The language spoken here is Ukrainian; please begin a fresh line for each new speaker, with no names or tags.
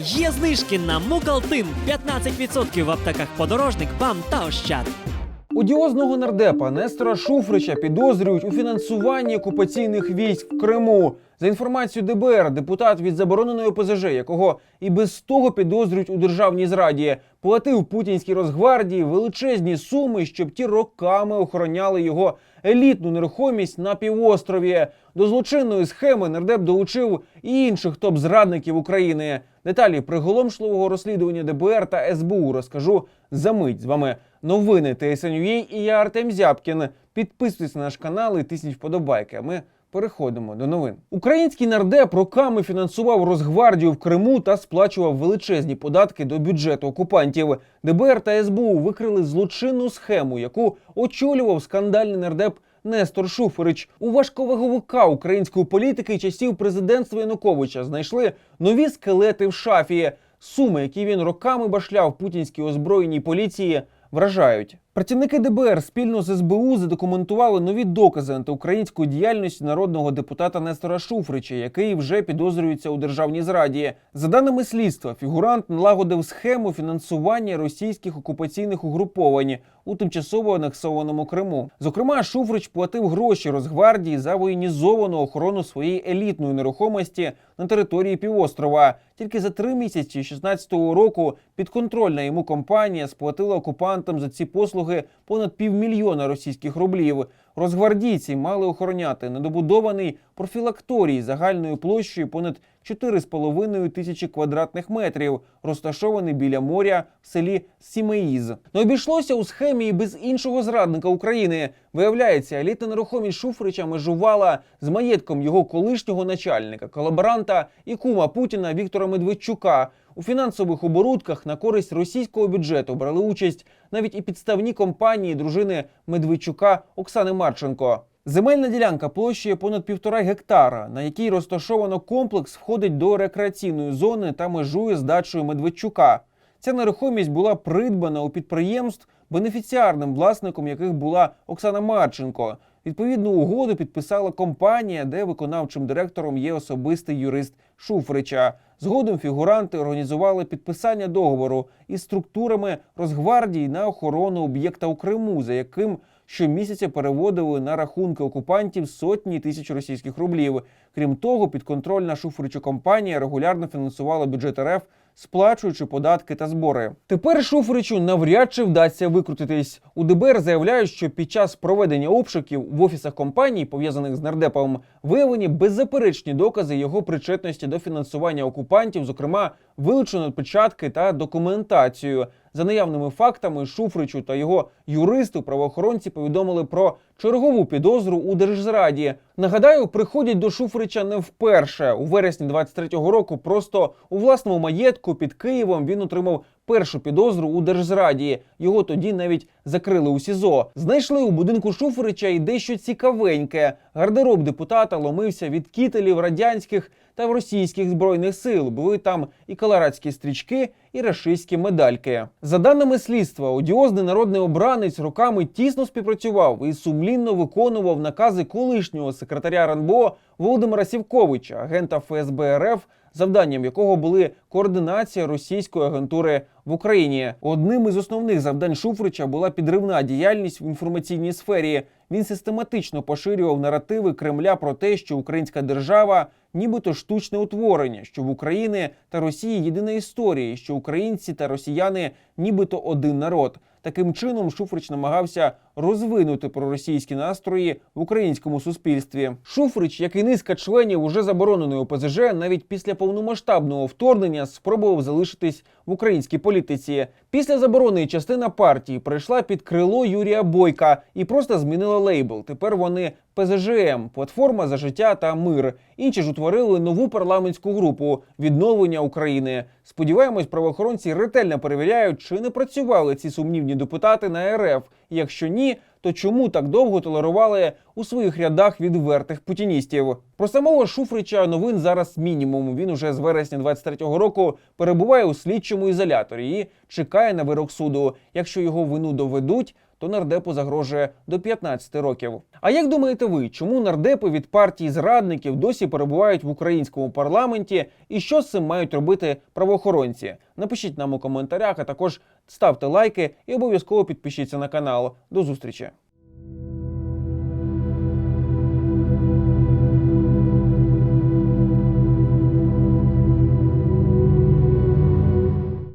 Є знижки на Мукалтин 15% в аптеках подорожник, БАМ та Ощад.
Одіозного нардепа Нестора Шуфрича підозрюють у фінансуванні окупаційних військ в Криму. За інформацією ДБР, депутат від забороненої ОПЗЖ, якого і без того підозрюють у державній зраді, платив путінській Росгвардії величезні суми, щоб ті роками охороняли його елітну нерухомість на півострові. До злочинної схеми нардеп долучив і інших топ-зрадників України. Деталі приголомшливого розслідування ДБР та СБУ розкажу за мить. З вами новини ТСНЮА і я Артем Зябкін. Підписуйтесь на наш канал і тисніть вподобайки. А ми переходимо до новин. Український нардеп роками фінансував Росгвардію в Криму та сплачував величезні податки до бюджету окупантів. ДБР та СБУ викрили злочинну схему, яку очолював скандальний нардеп Нестор Шуфрич. У важковаговика української політики часів президентства Януковича знайшли нові скелети в шафі. Суми, які він роками башляв путінській озброєній поліції, вражають. Працівники ДБР спільно з СБУ задокументували нові докази антиукраїнської діяльності народного депутата Нестора Шуфрича, який вже підозрюється у державній зраді. За даними слідства, фігурант налагодив схему фінансування російських окупаційних угруповань у тимчасово анексованому Криму. Зокрема, Шуфрич платив гроші Росгвардії за воєнізовану охорону своєї елітної нерухомості на території півострова. Тільки за три місяці 16-го року підконтрольна йому компанія сплатила окупантам за ці послуги понад півмільйона російських рублів. Розгвардійці мали охороняти недобудований профілакторій загальною площею понад 4,5 тисячі квадратних метрів, розташований біля моря в селі Сімеїз. Не обійшлося у схемі і без іншого зрадника України. Виявляється, елітна нерухомість Шуфрича межувала з маєтком його колишнього начальника, колаборанта і кума Путіна Віктора Медведчука. У фінансових оборудках на користь російського бюджету брали участь навіть і підставні компанії дружини Медведчука Оксани Марченко. Земельна ділянка площею понад півтора гектара, на якій розташовано комплекс, входить до рекреаційної зони та межує з дачею Медведчука. Ця нерухомість була придбана у підприємств, бенефіціарним власником яких була Оксана Марченко. Відповідну угоду підписала компанія, де виконавчим директором є особистий юрист Шуфрича. Згодом фігуранти організували підписання договору із структурами Росгвардії на охорону об'єкта у Криму, за яким щомісяця переводили на рахунки окупантів сотні тисяч російських рублів. Крім того, підконтрольна Шуфричу компанія регулярно фінансувала бюджет РФ, сплачуючи податки та збори. Тепер Шуфричу навряд чи вдасться викрутитись. У ДБР заявляють, що під час проведення обшуків в офісах компаній, пов'язаних з нардепом, виявлені беззаперечні докази його причетності до фінансування окупантів, зокрема, вилучено печатки та документацію. За наявними фактами, Шуфричу та його юристу правоохоронці повідомили про чергову підозру у держзраді. Нагадаю, приходять до Шуфрича не вперше. У вересні 23-го року просто у власному маєтку під Києвом він отримав першу підозру у держзраді. Його тоді навіть закрили у СІЗО. Знайшли у будинку Шуфрича і дещо цікавеньке. Гардероб депутата ломився від кітелів радянських та російських збройних сил. Були там і колорадські стрічки, і рашистські медальки. За даними слідства, одіозний народний обранець роками тісно співпрацював і сумлінно виконував накази колишнього секретаря РНБО Володимира Сівковича, агента ФСБ РФ, завданням якого були координація російської агентури в Україні. Одним із основних завдань Шуфрича була підривна діяльність в інформаційній сфері. Він систематично поширював наративи Кремля про те, що українська держава нібито штучне утворення, що в Україні та Росії єдина історія, що українці та росіяни нібито один народ. Таким чином Шуфрич намагався розвинути проросійські настрої в українському суспільстві. Шуфрич, як і низка членів уже забороненої ОПЗЖ, навіть після повномасштабного вторгнення спробував залишитись в українській політиці. Після заборони частина партії прийшла під крило Юрія Бойка і просто змінила лейбл. Тепер вони ПЗЖМ платформа за життя та мир. Інші ж утворили нову парламентську групу відновлення України. Сподіваємось, правоохоронці ретельно перевіряють, чи не працювали ці сумнівні депутати на РФ. Якщо ні, то чому так довго толерували у своїх рядах відвертих путіністів. Про самого Шуфрича новин зараз мінімум. Він уже з вересня 23-го року перебуває у слідчому ізоляторі і чекає на вирок суду. Якщо його вину доведуть, то нардепу загрожує до 15 років. А як думаєте ви, чому нардепи від партії зрадників досі перебувають в українському парламенті і що з цим мають робити правоохоронці? Напишіть нам у коментарях, а також ставте лайки і обов'язково підпишіться на канал. До зустрічі!